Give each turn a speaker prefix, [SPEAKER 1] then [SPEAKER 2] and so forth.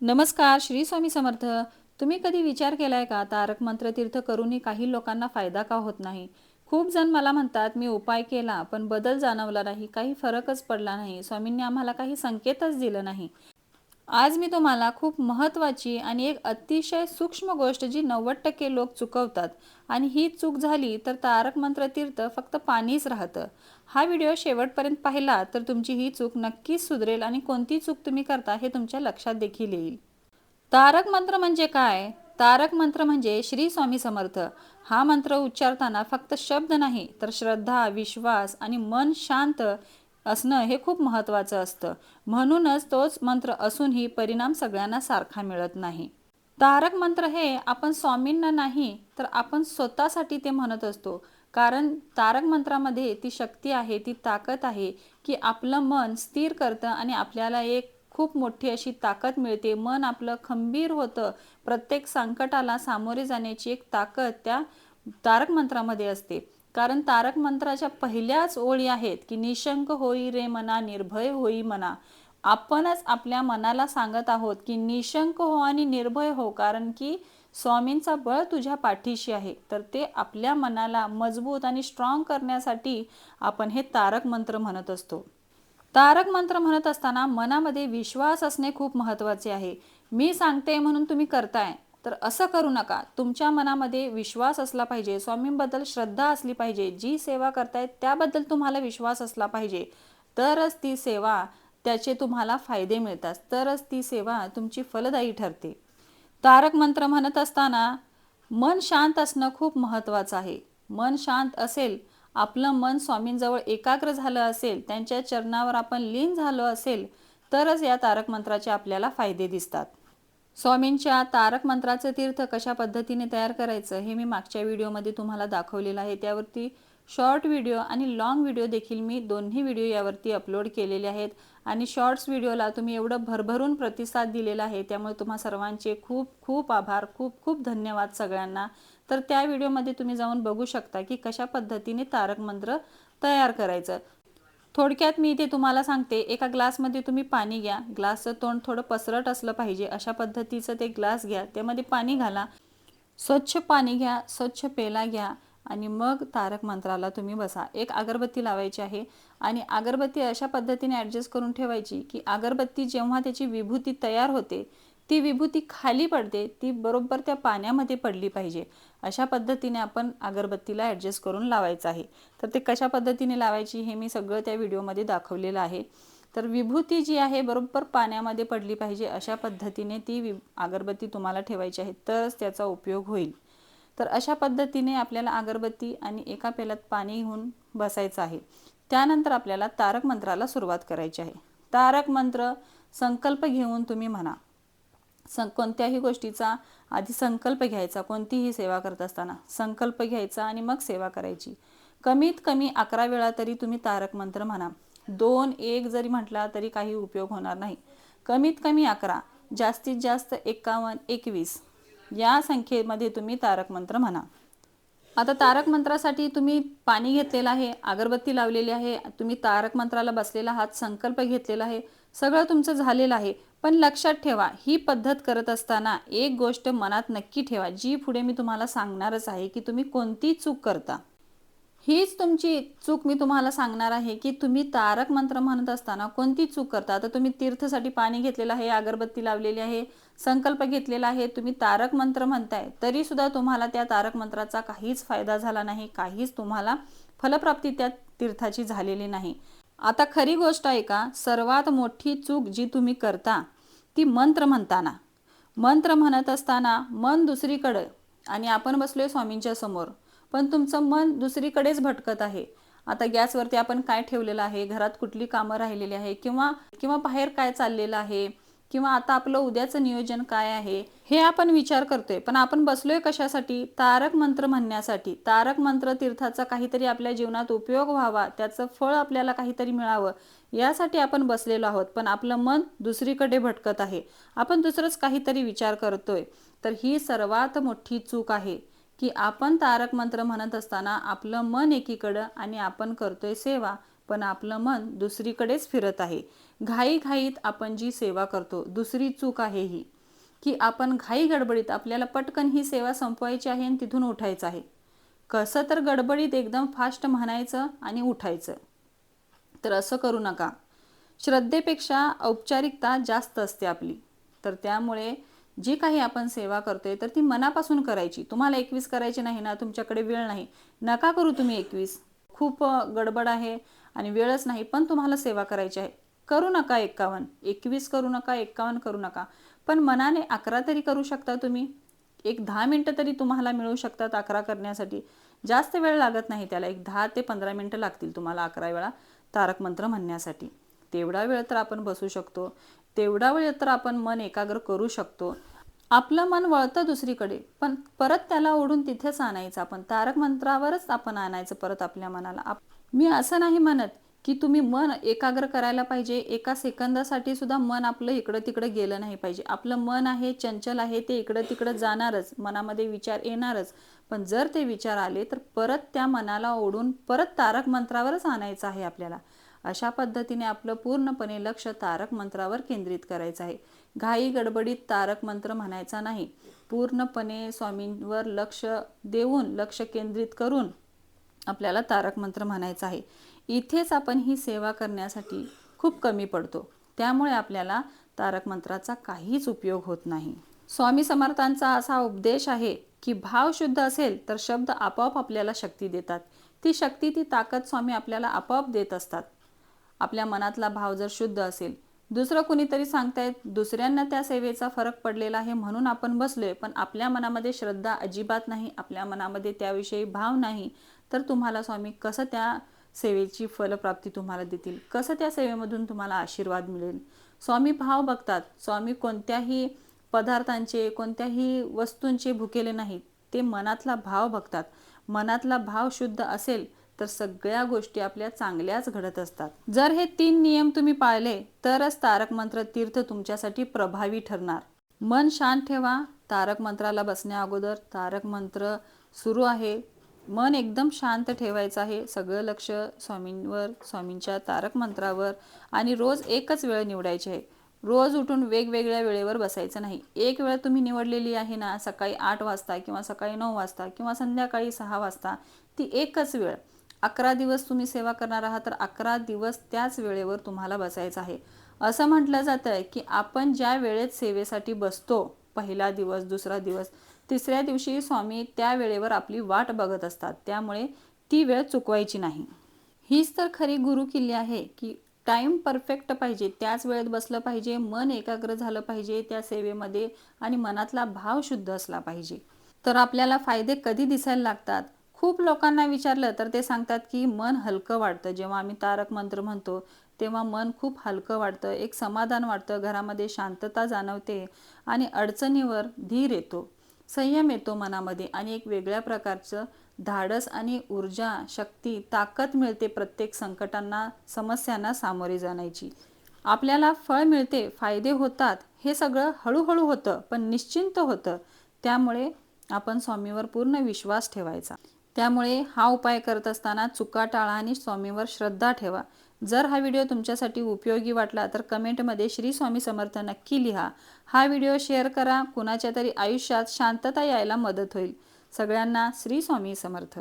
[SPEAKER 1] नमस्कार श्री स्वामी समर्थ. तुम्ही कधी विचार केलाय का? तारक मंत्र तीर्थ करूनही काही लोकांना फायदा का होत नाही? खूप जण मला म्हणतात मी उपाय केला पण बदल जाणवला नाही. काही फरकच पडला नाही. स्वामींनी आम्हाला काही संकेतच दिलं नाही. आज मी तुम्हाला खूप महत्त्वाची आणि एक अतिशय सूक्ष्म गोष्ट जी नव्वद टक्के लोक चुकवतात. आणि ही चूक झाली तर तारक मंत्र तीर्थ फक्त पाणीच राहतं. हा व्हिडिओ शेवटपर्यंत पाहिला तर तुमची ही चूक नक्कीच सुधरेल आणि कोणती चूक तुम्ही करता हे तुमच्या लक्षात देखील येईल. तारक मंत्र म्हणजे काय? तारक मंत्र म्हणजे श्री स्वामी समर्थ. हा मंत्र उच्चारताना फक्त शब्द नाही तर श्रद्धा विश्वास आणि मन शांत असणं हे खूप महत्त्वाचं असतं. म्हणूनच तोच मंत्र असूनही परिणाम सगळ्यांना सारखा मिळत नाही. तारक मंत्र हे आपण स्वामींना नाही तर आपण स्वतःसाठी ते म्हणत असतो. कारण तारक मंत्रामध्ये ती शक्ती आहे ती ताकद आहे की आपलं मन स्थिर करतं आणि आपल्याला एक खूप मोठी अशी ताकद मिळते. मन आपलं खंबीर होतं. प्रत्येक संकटाला सामोरे जाण्याची एक ताकद त्या तारक मंत्रामध्ये असते. कारण तारक मंत्राच्या पहिल्याच ओळी आहेत की निशंक होई रे मना निर्भय होई मना. आपणच आपल्या मनाला सांगत आहोत की निशंक हो आणि निर्भय हो कारण की स्वामींचा बळ तुझ्या पाठीशी आहे. तर ते आपल्या मनाला मजबूत आणि स्ट्रॉंग करण्यासाठी आपण हे तारक मंत्र म्हणत असतो. तारक मंत्र म्हणत असताना मनामध्ये विश्वास असणे खूप महत्त्वाचे आहे. मी सांगते म्हणून तुम्ही करताय तर असं करू नका. तुमच्या मनामध्ये विश्वास असला पाहिजे स्वामींबद्दल श्रद्धा असली पाहिजे जी सेवा करतायत त्याबद्दल तुम्हाला विश्वास असला पाहिजे. तरच ती सेवा त्याचे तुम्हाला फायदे मिळतात. तरच ती सेवा तुमची फलदायी ठरते. तारक मंत्र म्हणत असताना मन शांत असणं खूप महत्त्वाचं आहे. मन शांत असेल आपलं मन स्वामींजवळ एकाग्र झालं असेल त्यांच्या चरणावर आपण लीन झालो असेल तरच या तारक मंत्राचे आपल्याला फायदे दिसतात. स्वामींच्या तारक मंत्राचं तीर्थ कशा पद्धतीने तयार करायचं हे मी मागच्या व्हिडिओमध्ये तुम्हाला दाखवलेलं आहे. त्यावरती शॉर्ट व्हिडिओ आणि लाँग व्हिडिओ देखील मी दोन्ही व्हिडिओ यावरती अपलोड केलेले आहेत. आणि शॉर्ट्स व्हिडिओला तुम्ही एवढं भरभरून प्रतिसाद दिलेला आहे त्यामुळे तुम्हा सर्वांचे खूप खूप आभार खूप खूप धन्यवाद सगळ्यांना. तर त्या व्हिडिओमध्ये तुम्ही जाऊन बघू शकता की कशा पद्धतीने तारक मंत्र तयार करायचं. थोडक्यात मी इथे तुम्हाला सांगते एका ग्लासमध्ये तुम्ही पाणी घ्या. ग्लासचं तोंड थोडं पसरट असलं पाहिजे. अशा पद्धतीचं ते ग्लास घ्या. त्यामध्ये पाणी घाला. स्वच्छ पाणी घ्या स्वच्छ पेला घ्या आणि मग तारक मंत्राला तुम्ही बसा. एक अगरबत्ती लावायची आहे. आणि अगरबत्ती अशा पद्धतीने ॲडजस्ट करून ठेवायची की अगरबत्ती जेव्हा त्याची विभूती तयार होते ती विभूती खाली पडते ती बरोबर त्या पाण्यामध्ये पडली पाहिजे. अशा पद्धतीने आपण अगरबत्तीला ॲडजस्ट करून लावायचं आहे. तर ते कशा पद्धतीने लावायची हे मी सगळं त्या व्हिडिओमध्ये दाखवलेलं आहे. तर विभूती जी आहे बरोबर पाण्यामध्ये पडली पाहिजे अशा पद्धतीने ती वि अगरबत्ती तुम्हाला ठेवायची आहे तरच त्याचा उपयोग होईल. तर अशा पद्धतीने आपल्याला अगरबत्ती आणि एका पेलात पाणी घेऊन बसायचं आहे. त्यानंतर आपल्याला तारक मंत्राला सुरुवात करायची आहे. तारक मंत्र संकल्प घेऊन तुम्ही म्हणा. सं कोणत्याही गोष्टीचा आधी संकल्प घ्यायचा कोणतीही सेवा करत असताना संकल्प घ्यायचा आणि मग सेवा करायची. कमीत कमी अकरा वेळा तरी तुम्ही तारक मंत्र म्हणा. दोन एक जरी म्हटला तरी काही उपयोग होणार नाही. कमीत कमी अकरा जास्तीत जास्त एकावन्न एकवीस या संख्येमध्ये तुम्ही तारक मंत्र म्हणा. आता तारक मंत्रासाठी तुम्ही पाणी घेतलेलं आहे अगरबत्ती लावलेली आहे तुम्ही तारक मंत्राला बसलेला हात संकल्प घेतलेला आहे सगळं तुमचं झालेलं आहे. पण लक्षात ठेवा ही पद्धत करत असताना एक गोष्ट मनात नक्की ठेवा जी पुढे मी तुम्हाला सांगणारच आहे की तुम्ही कोणती चूक करता. हीच तुमची चूक मी तुम्हाला सांगणार आहे की तुम्ही तारक मंत्र म्हणत असताना कोणती चूक करता? तर तुम्ही तीर्थसाठी पाणी घेतलेलं आहे अगरबत्ती लावलेली आहे संकल्प घेतलेला आहे तुम्ही तारक मंत्र म्हणताय तरी सुद्धा तुम्हाला त्या तारक मंत्राचा काहीच फायदा झाला नाही काहीच तुम्हाला फलप्राप्ती त्या तीर्थाची झालेली नाही. आता खरी गोष्ट आहे का? सर्वात मोठी चूक जी तुम्ही करता ती मंत्र म्हणताना. मंत्र म्हणत असताना मन दुसरीकडं आणि आपण बसलोय स्वामींच्या समोर. पण तुमचं मन दुसरीकडेच भटकत आहे. आता गॅसवरती आपण काय ठेवलेलं आहे? घरात कुठली कामं राहिलेली आहे? किंवा किंवा बाहेर काय चाललेलं आहे? किंवा आता आपलं उद्याचं नियोजन काय आहे? हे आपण विचार करतोय. पण आपण बसलोय कशासाठी? तारक मंत्र म्हणण्यासाठी. तारक मंत्र तीर्थाचा काहीतरी आपल्या जीवनात उपयोग व्हावा. त्याचं फळ आपल्याला काहीतरी मिळावं. यासाठी आपण बसलेलो आहोत. पण आपलं मन दुसरीकडे भटकत आहे. आपण दुसरंच काहीतरी विचार करतोय. तर ही सर्वात मोठी चूक आहे. की आपण तारक मंत्र म्हणत असताना आपलं मन एकीकडं आणि आपण करतोय सेवा पण आपलं मन दुसरीकडेच फिरत आहे. घाईघाईत आपण जी सेवा करतो दुसरी चूक आहे ही की आपण घाई गडबडीत आपल्याला पटकन ही सेवा संपवायची आहे आणि तिथून उठायचं आहे. कसं तर गडबडीत एकदम फास्ट म्हणायचं आणि उठायचं. तर असं करू नका. श्रद्धेपेक्षा औपचारिकता जास्त असते आपली. तर त्यामुळे जी काही आपण सेवा करतोय तर ती मनापासून करायची. तुम्हाला एकवीस करायची नाही ना तुमच्याकडे वेळ नाही. नका करू तुम्ही एकवीस. खूप गडबड आहे आणि वेळच नाही पण तुम्हाला सेवा करायची आहे. करू नका एक्कावन्न. एकवीस करू नका एक्कावन्न करू नका. पण मनाने अकरा तरी करू शकता तुम्ही. एक दहा मिनटं तरी तुम्हाला मिळू शकतात अकरा करण्यासाठी. जास्त वेळ लागत नाही त्याला. एक दहा ते पंधरा मिनटं लागतील तुम्हाला अकरा वेळा तारक मंत्र म्हणण्यासाठी. तेवढा वेळ तर आपण बसू शकतो. तेवढा वेळ तर आपण मन एकाग्र करू शकतो. आपलं मन वळतं दुसरीकडे पण परत त्याला ओढून तिथेच आणायचं. आपण तारक मंत्रावरच आपण आणायचं परत आपल्या मनाला. मी असं नाही म्हणत की तुम्ही मन एकाग्र करायला पाहिजे. एका सेकंदासाठी सुद्धा मन आपलं इकडं तिकडं गेलं नाही पाहिजे. आपलं मन आहे चंचल आहे ते इकडं तिकडं जाणारच. मनामध्ये विचार येणारच. पण जर ते विचार आले तर परत त्या मनाला ओढून परत तारक मंत्रावरच आणायचं आहे आपल्याला. अशा पद्धतीने आपलं पूर्णपणे लक्ष तारक मंत्रावर केंद्रित करायचं आहे. घाई गडबडीत तारक मंत्र म्हणायचा नाही. पूर्णपणे स्वामींवर लक्ष देऊन लक्ष केंद्रित करून आपल्याला तारक मंत्र म्हणायचा आहे. इथेच आपण ही सेवा करण्यासाठी खूप कमी पडतो. त्यामुळे आपल्याला तारक मंत्राचा काहीच उपयोग होत नाही. स्वामी समर्थांचा असा उपदेश आहे की भाव शुद्ध असेल तर शब्द आपोआप आपल्याला शक्ती देतात. ती शक्ती ती ताकद स्वामी आपल्याला आपोआप देत असतात. आपल्या मनातला भाव जर शुद्ध असेल. दुसरं कुणीतरी सांगतायत दुसऱ्यांना त्या सेवेचा फरक पडलेला आहे म्हणून आपण बसलोय पण आपल्या मनामध्ये श्रद्धा अजिबात नाही आपल्या मनामध्ये त्याविषयी भाव नाही. तर तुम्हाला स्वामी कसं त्या सेवेची फलप्राप्ती तुम्हाला देतील? कसं त्या सेवेमधून तुम्हाला आशीर्वाद मिळेल? स्वामी भाव बघतात. स्वामी कोणत्याही पदार्थांचे कोणत्याही वस्तूंचे भुकेले नाहीत. ते मनातला भाव बघतात. मनातला भाव शुद्ध असेल तर सगळ्या गोष्टी आपल्या चांगल्याच घडत असतात. जर हे तीन नियम तुम्ही पाळले तरच तारक मंत्र तीर्थ तुमच्यासाठी प्रभावी ठरणार. मन शांत ठेवा. तारक मंत्राला बसण्या अगोदर तारक मंत्र सुरू आहे. मन एकदम शांत ठेवायचं आहे. सगळं लक्ष स्वामींवर स्वामींच्या तारक मंत्रावर आणि रोज एकच वेळ निवडायची आहे. रोज उठून वेगवेगळ्या वेळेवर बसायचं नाही. एक वेळ तुम्ही निवडलेली आहे ना सकाळी आठ वाजता किंवा सकाळी नऊ वाजता किंवा संध्याकाळी सहा वाजता ती एकच वेळ. अकरा दिवस तुम्ही सेवा करणार आहात तर अकरा दिवस त्याच वेळेवर तुम्हाला बसायचं आहे. असं म्हटलं जातं आहे की आपण ज्या वेळेत सेवेसाठी बसतो पहिला दिवस दुसरा दिवस तिसऱ्या दिवशी स्वामी त्या वेळेवर आपली वाट बघत असतात. त्यामुळे ती वेळ चुकवायची नाही. हीच तर खरी गुरु किल्ली आहे की टाईम परफेक्ट पाहिजे त्याच वेळेत बसलं पाहिजे मन एकाग्र झालं पाहिजे त्या सेवेमध्ये आणि मनातला भाव शुद्ध असला पाहिजे. तर आपल्याला फायदे कधी दिसायला लागतात? खूप लोकांना विचारलं तर ते सांगतात की मन हलकं वाटतं जेव्हा आम्ही तारक मंत्र म्हणतो तेव्हा मन खूप हलकं वाटतं एक समाधान वाटतं घरामध्ये शांतता जाणवते आणि अडचणीवर धीर येतो संयम येतो मनामध्ये आणि एक वेगळ्या प्रकारचं धाडस आणि ऊर्जा शक्ती ताकद मिळते प्रत्येक संकटांना समस्यांना सामोरे जाण्याची. आपल्याला फळ मिळते फायदे होतात हे सगळं हळूहळू होतं पण निश्चिंत होतं. त्यामुळे आपण स्वामीवर पूर्ण विश्वास ठेवायचा. त्यामुळे हा उपाय करत असताना चुका टाळा आणि स्वामीवर श्रद्धा ठेवा. जर हा व्हिडिओ तुमच्यासाठी उपयोगी वाटला तर कमेंटमध्ये श्री स्वामी समर्थ नक्की लिहा. हा व्हिडिओ शेअर करा. कुणाच्या तरी आयुष्यात शांतता यायला मदत होईल. सगळ्यांना श्री स्वामी समर्थ.